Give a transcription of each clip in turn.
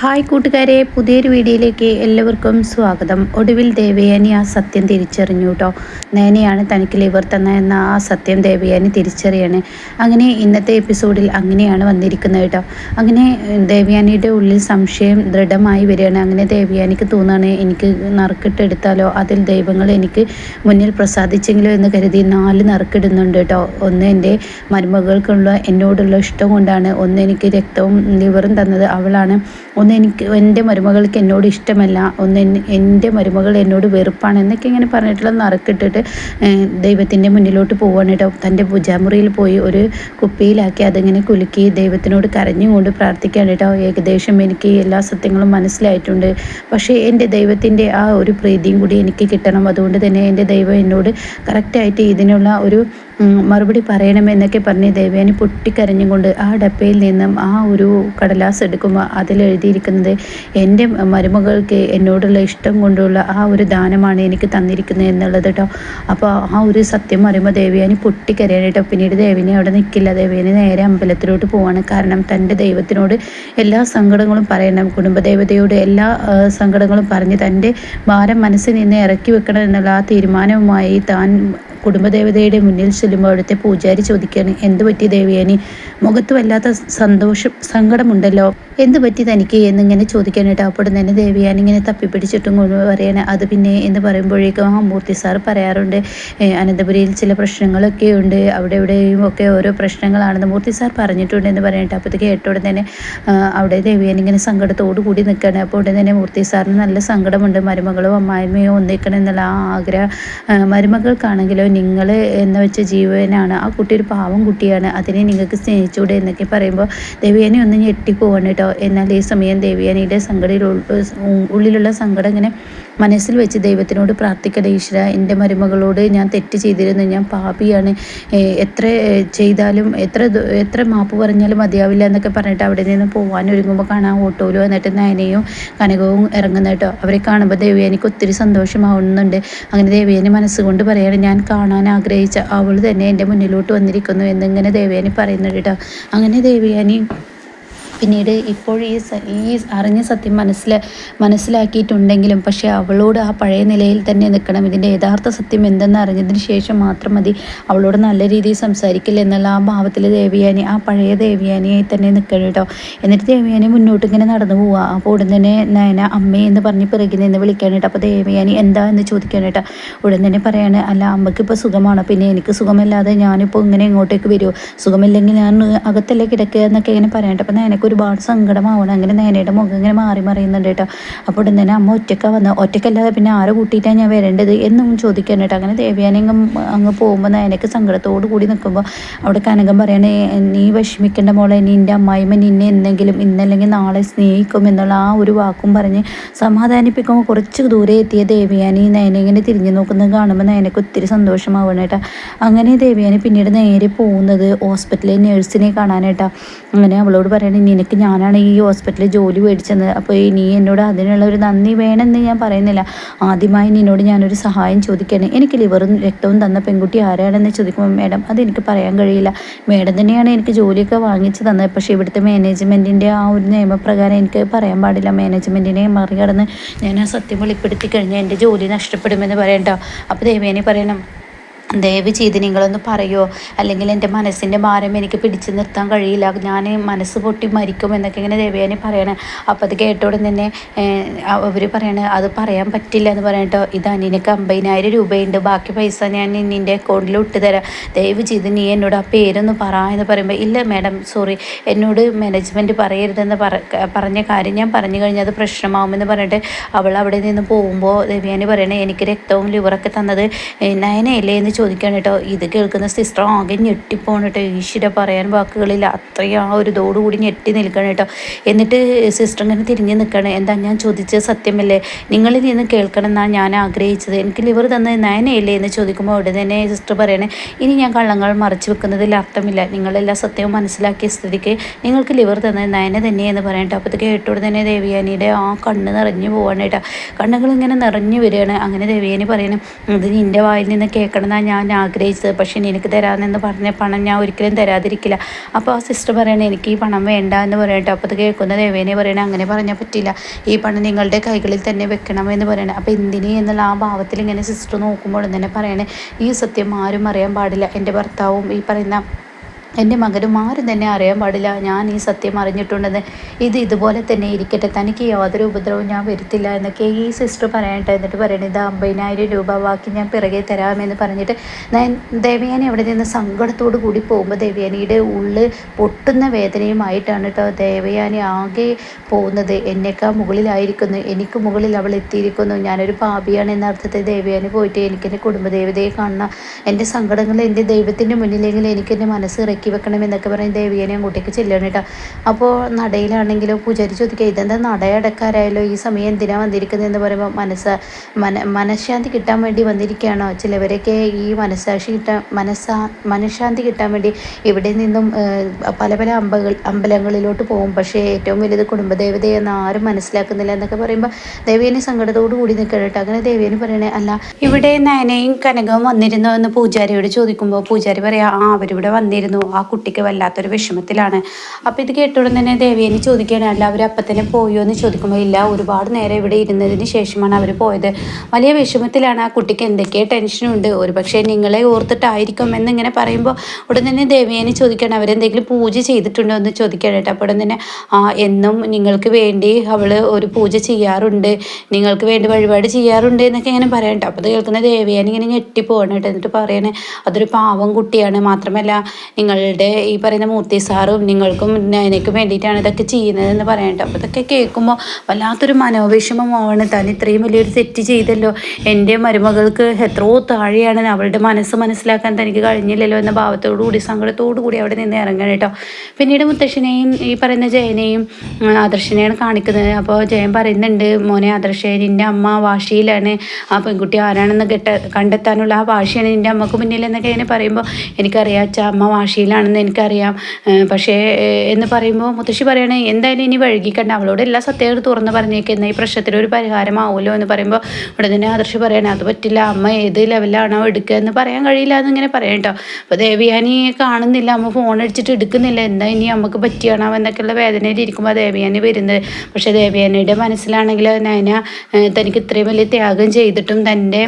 Hi കൂട്ടുകാരെ പുതിയൊരു വീഡിയോയിലേക്ക് എല്ലാവർക്കും സ്വാഗതം. ഒടുവിൽ ദേവയാനി ആ സത്യം തിരിച്ചറിഞ്ഞു കേട്ടോ. നേനെയാണ് തനിക്ക് ലിവർ തന്ന എന്ന ആ സത്യം ദേവയാനി തിരിച്ചറിയാണ്. അങ്ങനെ ഇന്നത്തെ എപ്പിസോഡിൽ അങ്ങനെയാണ് വന്നിരിക്കുന്നത് കേട്ടോ. അങ്ങനെ ദേവയാനിയുടെ ഉള്ളിൽ സംശയം ദൃഢമായി വരികയാണ്. അങ്ങനെ ദേവയാനിക്ക് തോന്നുകയാണ് എനിക്ക് നറുക്കിട്ടെടുത്താലോ? അതിൽ ദൈവങ്ങൾ എനിക്ക് മുന്നിൽ പ്രസാദിച്ചെങ്കിലോ? എന്ന് കരുതി നാല് നറുക്കിടുന്നുണ്ട് കേട്ടോ. ഒന്ന് എന്റെ മരുമകൾക്കുള്ള എന്നോടുള്ള ഇഷ്ടം കൊണ്ടാണ്. ഒന്ന് എനിക്ക് രക്തവും ലിവറും തന്നത് അവളാണ്. ഒന്ന് എനിക്ക് എന്റെ മരുമകൾക്ക് എന്നോട് ഇഷ്ടമല്ല. ഒന്ന് എന്റെ മരുമകൾ എന്നോട് വെറുപ്പാണ് എന്നൊക്കെ ഇങ്ങനെ പറഞ്ഞിട്ടുള്ള നറുക്കിട്ടിട്ട് ദൈവത്തിന്റെ മുന്നിലോട്ട് പോവാണ് കേട്ടോ തന്റെ പൂജാമുറിയിൽ പോയി ഒരു കുപ്പിയിലാക്കി അതിങ്ങനെ കുലുക്കി ദൈവത്തിനോട് കരഞ്ഞുകൊണ്ട് പ്രാർത്ഥിക്കുകയാണ് കേട്ടോ ഏകദേശം എനിക്ക് എല്ലാ സത്യങ്ങളും മനസ്സിലായിട്ടുണ്ട്. പക്ഷേ എന്റെ ദൈവത്തിന്റെ ആ ഒരു പ്രീതിയും കൂടി എനിക്ക് കിട്ടണം. അതുകൊണ്ട് തന്നെ എന്റെ ദൈവം എന്നോട് കറക്റ്റായിട്ട് ഇതിനുള്ള ഒരു മറുപടി പറയണമെന്നൊക്കെ പറഞ്ഞ് ദേവേനെ പൊട്ടിക്കരഞ്ഞുകൊണ്ട് ആ ഡപ്പയിൽ നിന്നും ആ ഒരു കടലാസ് എടുക്കുമ്പോൾ അതിലെഴുതിയിരിക്കുന്നത് എന്റെ മരുമകൾക്ക് എന്നോടുള്ള ഇഷ്ടം കൊണ്ടുള്ള ആ ഒരു ദാനമാണ് എനിക്ക് തന്നിരിക്കുന്നത് എന്നുള്ളത് കേട്ടോ അപ്പോൾ ആ ഒരു സത്യം അറിയുമ്പോൾ ദേവിയാനി പൊട്ടിക്കരയാണ് കേട്ടോ പിന്നീട് ദേവിനെ അവിടെ നിൽക്കില്ല ദേവിനെ നേരെ അമ്പലത്തിലോട്ട് പോവാണ്. കാരണം തന്റെ ദൈവത്തിനോട് എല്ലാ സങ്കടങ്ങളും പറയണം. കുടുംബദേവതയോട് എല്ലാ സങ്കടങ്ങളും പറഞ്ഞ് തന്റെ ഭാരം മനസ്സിൽ നിന്ന് ഇറക്കി വെക്കണം എന്നുള്ള ആ തീരുമാനവുമായി താൻ കുടുംബദേവതയുടെ മുന്നിൽ ചെല്ലുമ്പോൾ അവിടുത്തെ പൂജാരി ചോദിക്കുകയാണ് എന്ത് പറ്റി ദേവിയാനി? മുഖത്ത് വല്ലാത്ത സന്തോഷം സങ്കടമുണ്ടല്ലോ. എന്ത് പറ്റി തനിക്ക്? എന്നിങ്ങനെ ചോദിക്കാനായിട്ട് അപ്പോൾ തന്നെ ദേവിയാനി ഇങ്ങനെ തപ്പിപ്പിടിച്ചിട്ടും കൊണ്ട് പറയണേ. അത് പിന്നെ എന്ന് പറയുമ്പോഴേക്കും ആ മൂർത്തി സാർ പറയാറുണ്ട് അനന്തപുരിയിൽ ചില പ്രശ്നങ്ങളൊക്കെ ഉണ്ട്. അവിടെ ഇവിടെയും ഒക്കെ ഓരോ പ്രശ്നങ്ങളാണെന്ന് മൂർത്തി സാർ പറഞ്ഞിട്ടുണ്ട് എന്ന് പറയട്ടെ അപ്പോൾ ഇത് കേട്ടോടെ തന്നെ അവിടെ ദേവിയാനി ഇങ്ങനെ സങ്കടത്തോടു കൂടി നിൽക്കുകയാണ്. അപ്പോൾ ഉടനെ തന്നെ മൂർത്തി സാറിന് നല്ല സങ്കടമുണ്ട്. മരുമകളോ അമ്മായിമ്മയോ ഒന്നിക്കണം എന്നുള്ള ആ ആഗ്രഹം മരുമകൾക്കാണെങ്കിലോ നിങ്ങൾ എന്ന് വെച്ച ജീവനാണ്. ആ കുട്ടി ഒരു പാവം കുട്ടിയാണ്. അതിനെ നിങ്ങൾക്ക് സ്നേഹിച്ചൂടെ എന്നൊക്കെ പറയുമ്പോൾ ദേവിയാനി ഒന്ന് ഞെട്ടിപ്പോവാണ് കേട്ടോ. എന്നാൽ ഈ സമയം ദേവിയാനിയുടെ സങ്കടയിൽ ഉള്ളിലുള്ള സങ്കടം ഇങ്ങനെ മനസ്സിൽ വെച്ച് ദൈവത്തിനോട് പ്രാർത്ഥിക്കട്ടെ ഈശ്വര. എന്റെ മരുമകളോട് ഞാൻ തെറ്റ് ചെയ്തിരുന്നു. ഞാൻ പാപിയാണ്. എത്ര ചെയ്താലും എത്ര എത്ര മാപ്പ് പറഞ്ഞാലും മതിയാവില്ല എന്നൊക്കെ പറഞ്ഞിട്ട് അവിടെ നിന്ന് പോകാൻ ഒരുങ്ങുമ്പോൾ കാണാൻ ഓട്ടോയിലും എന്നിട്ട് നയനയും കനകവും ഇറങ്ങുന്ന കേട്ടോ. അവരെ കാണുമ്പോൾ ദേവിയാനിക്ക് ഒത്തിരി സന്തോഷമാവുന്നുണ്ട്. അങ്ങനെ ദേവിയാനി മനസ്സുകൊണ്ട് പറയാണ് ഞാൻ കാണാൻ ആഗ്രഹിച്ച അവൾ തന്നെ എന്റെ മുന്നിലോട്ട് വന്നിരിക്കുന്നു എന്നിങ്ങനെ ദേവിയാനി പറയുന്നുണ്ട് കേട്ടോ. അങ്ങനെ ദേവിയാനി പിന്നീട് ഇപ്പോൾ ഈ ഈ അറിഞ്ഞ സത്യം മനസ്സിൽ മനസ്സിലാക്കിയിട്ടുണ്ടെങ്കിലും പക്ഷേ അവളോട് ആ പഴയ നിലയിൽ തന്നെ നിൽക്കണം. ഇതിന്റെ യഥാർത്ഥ സത്യം എന്തെന്ന് അറിഞ്ഞതിന് ശേഷം മാത്രം മതി. അവളോട് നല്ല രീതിയിൽ സംസാരിക്കില്ല എന്നുള്ള ആ ഭാവത്തിൽ ദേവിയാനി ആ പഴയ ദേവിയാനിയായി തന്നെ നിൽക്കണം കേട്ടോ. എന്നിട്ട് ദേവിയാനി മുന്നോട്ട് ഇങ്ങനെ നടന്നു പോവുക അപ്പോൾ ഉടൻ തന്നെ നയന അമ്മേ എന്ന് പറഞ്ഞ് പിറകിൽ നിന്ന് വിളിക്കാൻ കേട്ടോ. അപ്പോൾ ദേവിയാനി എന്താ എന്ന് ചോദിക്കാൻ കേട്ടോ. ഉടൻ തന്നെ പറയാണ് അല്ല അമ്മയ്ക്ക് ഇപ്പോൾ സുഖമാണ്. പിന്നെ എനിക്ക് സുഖമില്ലാതെ ഞാനിപ്പോൾ ഇങ്ങനെ ഇങ്ങോട്ടേക്ക് വരുമോ സുഖമില്ലെങ്കിൽ ഞാൻ അകത്തല്ലേ കിടക്കുക എന്നൊക്കെ ഇങ്ങനെ പറയാൻ കേട്ടോ അപ്പോൾ നയനക്ക് ഒരുപാട് സങ്കടമാവണം. അങ്ങനെ നേനയുടെ മുഖം ഇങ്ങനെ മാറി മറിയുന്നുണ്ട് കേട്ടോ. അപ്പോൾ ഉടൻ തന്നെ അമ്മ ഒറ്റക്ക വന്ന ഒറ്റക്കല്ലാതെ പിന്നെ ആരെ കൂട്ടിയിട്ടാണ് ഞാൻ വരേണ്ടത്? എന്നും ചോദിക്കാൻ കേട്ടോ. അങ്ങനെ ദേവ്യാനെങ്കും അങ്ങ് പോകുമ്പോൾ നേനയ്ക്ക് സങ്കടത്തോടു കൂടി നിൽക്കുമ്പോൾ അവിടെ കനകം പറയണേ നീ വിഷമിക്കേണ്ട മോളെ നിന്റെ അമ്മായിമ്മ നിന്നെ എന്തെങ്കിലും ഇന്നല്ലെങ്കിൽ നാളെ സ്നേഹിക്കും എന്നുള്ള ആ ഒരു വാക്കും പറഞ്ഞ് സമാധാനിപ്പിക്കുമ്പോൾ കുറച്ച് ദൂരെ എത്തിയ ദേവിയാനി നേനെ ഇങ്ങനെ തിരിഞ്ഞു നോക്കുന്നത് കാണുമ്പോൾ നേനക്ക് ഒത്തിരി സന്തോഷമാവണം കേട്ടോ. അങ്ങനെ ദേവിയാനി പിന്നീട് നേരെ പോകുന്നത് ഹോസ്പിറ്റലിൽ നേഴ്സിനെ കാണാനായിട്ടാ. അങ്ങനെ അവളോട് പറയണേ നിനക്ക് ഞാനാണ് ഈ ഹോസ്പിറ്റലിൽ ജോലി മേടിച്ചത്. അപ്പോൾ നീ എന്നോട് അതിനുള്ള ഒരു നന്ദി വേണമെന്ന് ഞാൻ പറയുന്നില്ല. ആദ്യമായി നിന്നോട് ഞാനൊരു സഹായം ചോദിക്കുകയാണ് എനിക്ക് ലിവറും രക്തവും തന്ന പെൺകുട്ടി ആരാണെന്ന് ചോദിക്കുമ്പോൾ മേഡം അതെനിക്ക് പറയാൻ കഴിയില്ല. മേഡം തന്നെയാണ് എനിക്ക് ജോലിയൊക്കെ വാങ്ങിച്ചു തന്നത്. പക്ഷേ ഇവിടുത്തെ മാനേജ്മെന്റിന്റെ ആ ഒരു നിയമപ്രകാരം എനിക്ക് പറയാൻ പാടില്ല. മാനേജ്മെന്റിനെ മറികടന്ന് ഞാൻ ആ സത്യം വെളിപ്പെടുത്തി കഴിഞ്ഞാൽ എന്റെ ജോലി നഷ്ടപ്പെടുമെന്ന് പറയണ്ട. അപ്പോൾ ദേവേനെ പറയണം. ദയവ് ചെയ്ത് നിങ്ങളൊന്ന് പറയുമോ അല്ലെങ്കിൽ എന്റെ മനസ്സിന്റെ ഭാരം എനിക്ക് പിടിച്ചു നിർത്താൻ കഴിയില്ല. ഞാൻ മനസ്സ് പൊട്ടി മരിക്കും എന്നൊക്കെ ഇങ്ങനെ ദേവയാനി പറയണേ. അപ്പോൾ അത് കേട്ടോടെ തന്നെ അവർ പറയണേ അത് പറയാൻ പറ്റില്ല എന്ന് പറയട്ടോ ഇത് നിനക്ക് അമ്പതിനായിരം രൂപയുണ്ട്. ബാക്കി പൈസ ഞാൻ നിന്റെ അക്കൗണ്ടിൽ ഇട്ടുതരാം. ദയവ് ചെയ്ത് നീ എന്നോട് ആ പേരൊന്ന് പറ എന്ന് പറയുമ്പോൾ ഇല്ല മാഡം സോറി എന്നോട് മാനേജ്മെന്റ് പറയരുതെന്ന് പറഞ്ഞ കാര്യം ഞാൻ പറഞ്ഞു കഴിഞ്ഞാൽ അത് പ്രശ്നമാവുമെന്ന് പറഞ്ഞിട്ട് അവൾ അവിടെ നിന്ന് പോകുമ്പോൾ ദേവയാനി പറയണേ എനിക്ക് രക്തവും ലിവറൊക്കെ തന്നത് നയനയല്ലേ എന്ന് ചോദിക്കാൻ കേട്ടോ. ഇത് കേൾക്കുന്ന സിസ്റ്റർ ആകെ ഞെട്ടിപ്പോണ് കേട്ടോ. ഈശ്വര പറയാൻ വാക്കുകളില്ല അത്രയും ആ ഒരു ഇതോടുകൂടി ഞെട്ടി നിൽക്കണം കേട്ടോ. എന്നിട്ട് സിസ്റ്റർ ഇങ്ങനെ തിരിഞ്ഞ് നിൽക്കണം. എന്താ ഞാൻ ചോദിച്ചത് സത്യമല്ലേ? നിങ്ങളിൽ നിന്ന് കേൾക്കണം എന്നാണ് ഞാൻ ആഗ്രഹിച്ചത്. എനിക്ക് ലിവർ തന്നത് നയനയില്ലേ എന്ന് ചോദിക്കുമ്പോൾ ഉടനെ തന്നെ സിസ്റ്റർ പറയണേ ഇനി ഞാൻ കള്ളങ്ങൾ മറച്ചു വെക്കുന്നതിൽ അർത്ഥമില്ല. നിങ്ങളെല്ലാ സത്യവും മനസ്സിലാക്കിയ സ്ഥിതിക്ക് നിങ്ങൾക്ക് ലിവർ തന്നത് നയന തന്നെയെന്ന് പറയട്ടെ അപ്പോൾ ഇത് കേട്ടോടെ തന്നെ ദേവിയാനിയുടെ ആ കണ്ണ് നിറഞ്ഞു പോവാണ് കേട്ടോ. കണ്ണുകൾ ഇങ്ങനെ നിറഞ്ഞു വരികയാണ്. അങ്ങനെ ദേവിയാനി പറയണം ഇത് നിന്റെ വായിൽ നിന്ന് കേൾക്കണം എന്നാണ് ഞാൻ ആഗ്രഹിച്ചത്. പക്ഷേ എനിക്ക് തരാമെന്ന് പറഞ്ഞ പണം ഞാൻ ഒരിക്കലും തരാതിരിക്കില്ല. അപ്പോൾ ആ സിസ്റ്റർ പറയണേ എനിക്ക് ഈ പണം വേണ്ട എന്ന് പറയട്ടെ. അപ്പോൾ അത് കേൾക്കുന്ന ദേവേനെ പറയണേ അങ്ങനെ പറഞ്ഞാൽ പറ്റില്ല. ഈ പണം നിങ്ങളുടെ കൈകളിൽ തന്നെ വെക്കണം എന്ന് പറയണേ. അപ്പോൾ എന്തിന് എന്നുള്ള ആ ഭാവത്തിൽ ഇങ്ങനെ സിസ്റ്റർ നോക്കുമ്പോൾ തന്നെ പറയണേ ഈ സത്യം ആരും അറിയാൻ പാടില്ല. എന്റെ ഭർത്താവും ഈ പറയുന്ന എന്റെ മകനും ആരും തന്നെ അറിയാൻ പാടില്ല. ഞാൻ ഈ സത്യം അറിഞ്ഞിട്ടുണ്ടെന്ന്. ഇത് ഇതുപോലെ തന്നെ ഇരിക്കട്ടെ. തനിക്ക് യാതൊരു ഉപദ്രവവും ഞാൻ വരുത്തില്ല എന്നൊക്കെ ഈ സിസ്റ്റർ പറയട്ടെ എന്നിട്ട് പറയണേ ഇത് അമ്പതിനായിരം രൂപ ബാക്കി ഞാൻ പിറകെ തരാമെന്ന് പറഞ്ഞിട്ട് ഞാൻ ദേവയാനി അവിടെ നിന്ന് സങ്കടത്തോടു കൂടി പോകുമ്പോൾ ദേവയാനിയുടെ ഉള്ളിൽ പൊട്ടുന്ന വേദനയുമായിട്ടാണ് കേട്ടോ ദേവയാനി ആകെ പോകുന്നത്. എന്നേക്കാൾ മുകളിലായിരിക്കുന്നു. എനിക്ക് മുകളിൽ അവൾ എത്തിയിരിക്കുന്നു. ഞാനൊരു പാപിയാണ് എന്ന അർത്ഥത്തിൽ ദേവയാനി പോയിട്ട് എനിക്കെന്റെ കുടുംബദേവതയെ കാണണം. എന്റെ സങ്കടങ്ങൾ എന്റെ ദൈവത്തിന്റെ മുന്നിലെങ്കിൽ എനിക്കെന്റെ മനസ്സ് ഇറക്കി വെക്കണം എന്നൊക്കെ പറഞ്ഞ് ദേവികനെയും അങ്ങോട്ടേക്ക് ചെല്ലണം കേട്ടോ. അപ്പോൾ നടയിലാണെങ്കിലോ പൂജാരി ചോദിക്കുക ഇതെന്താ നടയടക്കാരായാലോ ഈ സമയം എന്തിനാ വന്നിരിക്കുന്നത്? എന്ന് പറയുമ്പോൾ മനസ്സ് മന മനഃശാന്തി കിട്ടാൻ വേണ്ടി വന്നിരിക്കുകയാണോ? ചിലവരൊക്കെ ഈ മനസ്സാക്ഷി കിട്ടാൻ മനസ്സാ മനഃശാന്തി കിട്ടാൻ വേണ്ടി ഇവിടെ നിന്നും പല പല അമ്പകൾ അമ്പലങ്ങളിലോട്ട് പോകും. പക്ഷേ ഏറ്റവും വലുത് കുടുംബദേവതയെന്ന് ആരും മനസ്സിലാക്കുന്നില്ല എന്നൊക്കെ പറയുമ്പോൾ ദേവിയനെ സങ്കടത്തോടു കൂടി നിൽക്കണം കേട്ടോ. അങ്ങനെ ദേവിയന് പറയണേ അല്ല ഇവിടെ നയനയും കനകവും വന്നിരുന്നോ? എന്ന് പൂജാരിയോട് ചോദിക്കുമ്പോൾ പൂജാരി പറയാം ആ അവരിവിടെ വന്നിരുന്നു. ആ കുട്ടിക്ക് വല്ലാത്തൊരു വിഷമത്തിലാണ്. അപ്പോൾ ഇത് കേട്ടുടൻ തന്നെ ദേവിയനെ ചോദിക്കുകയാണ് അല്ല അവർ അപ്പം തന്നെ പോയോ? എന്ന് ചോദിക്കുമ്പോൾ ഇല്ല ഒരുപാട് നേരം ഇവിടെ ഇരുന്നതിന് ശേഷമാണ് അവർ പോയത്. വലിയ വിഷമത്തിലാണ് ആ കുട്ടിക്ക് എന്തൊക്കെ ടെൻഷനുണ്ട് ഒരു പക്ഷേ നിങ്ങളെ ഓർത്തിട്ടായിരിക്കും എന്നിങ്ങനെ പറയുമ്പോൾ ഉടൻ തന്നെ ദേവിയനെ ചോദിക്കുകയാണ് അവരെന്തെങ്കിലും പൂജ ചെയ്തിട്ടുണ്ടോ? എന്ന് ചോദിക്കുകയാണ് കേട്ടോ. അപ്പോൾ ഉടൻ തന്നെ എന്നും നിങ്ങൾക്ക് വേണ്ടി അവൾ ഒരു പൂജ ചെയ്യാറുണ്ട്. നിങ്ങൾക്ക് വേണ്ടി വഴിപാട് ചെയ്യാറുണ്ട് എന്നൊക്കെ ഇങ്ങനെ പറയട്ടോ അപ്പോൾ അത് കേൾക്കുന്ന ദേവിയാനി ഇങ്ങനെ ഞെട്ടിപ്പോകണം കേട്ടോ. എന്നിട്ട് പറയണേ അതൊരു പാവം കുട്ടിയാണ്. മാത്രമല്ല നിങ്ങളുടെ ഈ പറയുന്ന മൂർത്തി സാറും നിങ്ങൾക്കും എനിക്കും വേണ്ടിയിട്ടാണ് ഇതൊക്കെ ചെയ്യുന്നതെന്ന് പറയട്ടെ അപ്പോൾ ഇതൊക്കെ കേൾക്കുമ്പോൾ വല്ലാത്തൊരു മനോവിഷമമാണ്. താൻ ഇത്രയും വലിയൊരു തെറ്റ് ചെയ്തല്ലോ. എന്റെ മരുമകൾക്ക് എത്രയോ താഴെയാണ്. അവളുടെ മനസ്സ് മനസ്സിലാക്കാൻ തനിക്ക് കഴിഞ്ഞില്ലല്ലോ എന്ന ഭാവത്തോടു കൂടി സങ്കടത്തോടു കൂടി അവിടെ നിന്ന് ഇറങ്ങണം കേട്ടോ. പിന്നീട് മുത്തശ്ശനെയും ഈ പറയുന്ന ജയനെയും ആദർശനെയാണ് കാണിക്കുന്നത്. അപ്പോൾ ജയൻ പറയുന്നുണ്ട് മോനെ ആദർശേ നിന്റെ അമ്മ വാശിയിലാണ്. ആ പെൺകുട്ടി ആരാണെന്ന് കെട്ട കണ്ടെത്താനുള്ള ആ വാശിയാണ് നിന്റെ അമ്മയ്ക്ക് മുന്നിൽ എന്നൊക്കെ ഇങ്ങനെ പറയുമ്പോൾ എനിക്കറിയാം അച്ഛ അമ്മ വാശിയിലാണെന്ന് എനിക്കറിയാം. പക്ഷേ എന്ന് പറയുമ്പോൾ മുത്തശ്ശി പറയണേ എന്തായാലും ഇനി വഴുകിക്കണ്ട. അവളോട് എല്ലാ സത്യങ്ങളും തുറന്ന് പറഞ്ഞേക്കുന്ന ഈ പ്രശ്നത്തിനൊരു പരിഹാരമാവുമല്ലോ? എന്ന് പറയുമ്പോൾ ഇവിടെ തന്നെ ആദർശ് പറയണേ അത് പറ്റില്ല. അമ്മ ഏത് ലെവലാണോ എടുക്കുക എന്ന് പറയാൻ കഴിയില്ല എന്നിങ്ങനെ പറയാം കേട്ടോ. അപ്പോൾ ദേവിയാനി കാണുന്നില്ല. അമ്മ ഫോൺ അടിച്ചിട്ട് എടുക്കുന്നില്ല. എന്താ ഇനി അമ്മയ്ക്ക് പറ്റിയാണോ എന്നൊക്കെയുള്ള വേദനയിലിരിക്കുമ്പോൾ ദേവിയാനി വരുന്നത്. പക്ഷേ ദേവിയാനിയുടെ മനസ്സിലാണെങ്കിൽ നയന തനിക്ക് ഇത്രയും വലിയ ത്യാഗം ചെയ്തിട്ടും തന്റെ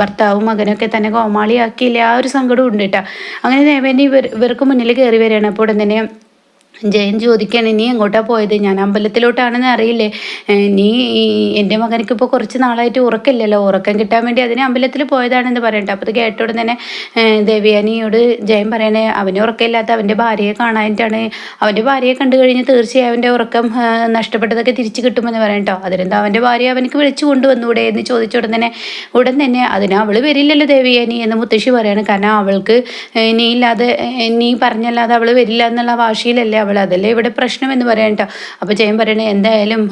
ഭർത്താവും മകനൊക്കെ തന്നെ കോമാളിയാക്കിയില്ല? ആ ഒരു സങ്കടം ഉണ്ട് കേട്ടോ. അങ്ങനെ ദേവേനെ ഇവർ ഇവർക്ക് മുന്നിൽ കയറി വരികയാണ്. അപ്പോൾ ഉടൻ തന്നെ ജയൻ ചോദിക്കുകയാണ് നീ എങ്ങോട്ടാണ് പോയത്? ഞാൻ അമ്പലത്തിലോട്ടാണെന്ന് അറിയില്ലേ? നീ എന്റെ മകനക്ക് ഇപ്പോൾ കുറച്ച് നാളായിട്ട് ഉറക്കില്ലല്ലോ ഉറക്കം കിട്ടാൻ വേണ്ടി അതിനെ അമ്പലത്തിൽ പോയതാണെന്ന് പറയട്ടെ അപ്പോൾ അത് കേട്ടോടെ തന്നെ ദേവയാനിയോട് ജയൻ പറയണേ അവന് ഉറക്കമില്ലാത്ത അവന്റെ ഭാര്യയെ കാണാനായിട്ടാണ് അവന്റെ ഭാര്യയെ കണ്ടു കഴിഞ്ഞ് തീർച്ചയായും അവന്റെ ഉറക്കം നഷ്ടപ്പെട്ടതൊക്കെ തിരിച്ചു കിട്ടുമെന്ന് പറയട്ടോ അതിനെന്താ അവന്റെ ഭാര്യ അവനക്ക് വിളിച്ചു കൊണ്ടുവന്നൂടെ? എന്ന് ചോദിച്ച ഉടൻ തന്നെ ഉടൻ തന്നെ. അതിന് അവൾ വരില്ലല്ലോ ദേവിയാനി എന്ന് മുത്തശ്ശി പറയാണ്. കാരണം അവൾക്ക് നീ ഇല്ലാതെ നീ പറഞ്ഞല്ലാതെ അവൾ വരില്ല എന്നുള്ള വാശിയിലല്ലേ അവൾ അതല്ലേ ഇവിടെ പ്രശ്നം എന്ന് പറയണ്ട അപ്പോൾ ജയൻ പറയണേ എന്തായാലും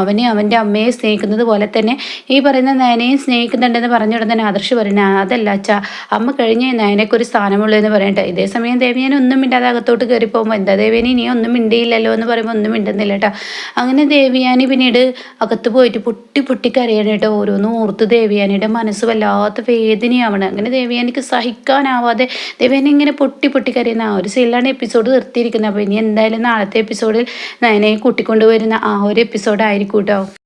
അവനെ അവന്റെ അമ്മയെ സ്നേഹിക്കുന്നത് പോലെ തന്നെ ഈ പറയുന്ന നയനയും സ്നേഹിക്കുന്നുണ്ടെന്ന് പറഞ്ഞുകൊണ്ട് തന്നെ ആദർശ് പറയണേ അതല്ല അച്ഛാ അമ്മ കഴിഞ്ഞ് നയനക്കൊരു സ്ഥാനമുള്ളൂ എന്ന് പറയട്ടെ ഇതേ സമയം ദേവിയൻ ഒന്നും മിണ്ടാതെ അകത്തോട്ട് കയറി പോകുമ്പോൾ എന്താ ദേവിയനി നീ ഒന്നും മിണ്ടിയില്ലല്ലോ എന്ന് പറയുമ്പോൾ ഒന്നും മിണ്ടുന്നില്ല കേട്ടോ അങ്ങനെ ദേവിയാനി പിന്നീട് അകത്ത് പോയിട്ട് പൊട്ടി പൊട്ടി കരയണം കേട്ടോ ഓരോന്നും ഓർത്ത് ദേവിയാനിയുടെ മനസ്സ് വല്ലാത്ത വേദനയാവണം. അങ്ങനെ ദേവിയാനിക്ക് സഹിക്കാനാവാതെ ദേവിയാനി ഇങ്ങനെ പൊട്ടി പൊട്ടി കരയുന്ന ആ ഒരു സീലാണ് എപ്പിസോഡ് നിർത്തിയിരിക്കുന്നത്. അപ്പോൾ ഇനി എന്തായാലും നാളത്തെ എപ്പിസോഡിൽ നയനയെ കൂട്ടിക്കൊണ്ടുവരുന്ന ആ ഒരു എപ്പിസോഡായിരിക്കും കേട്ടോ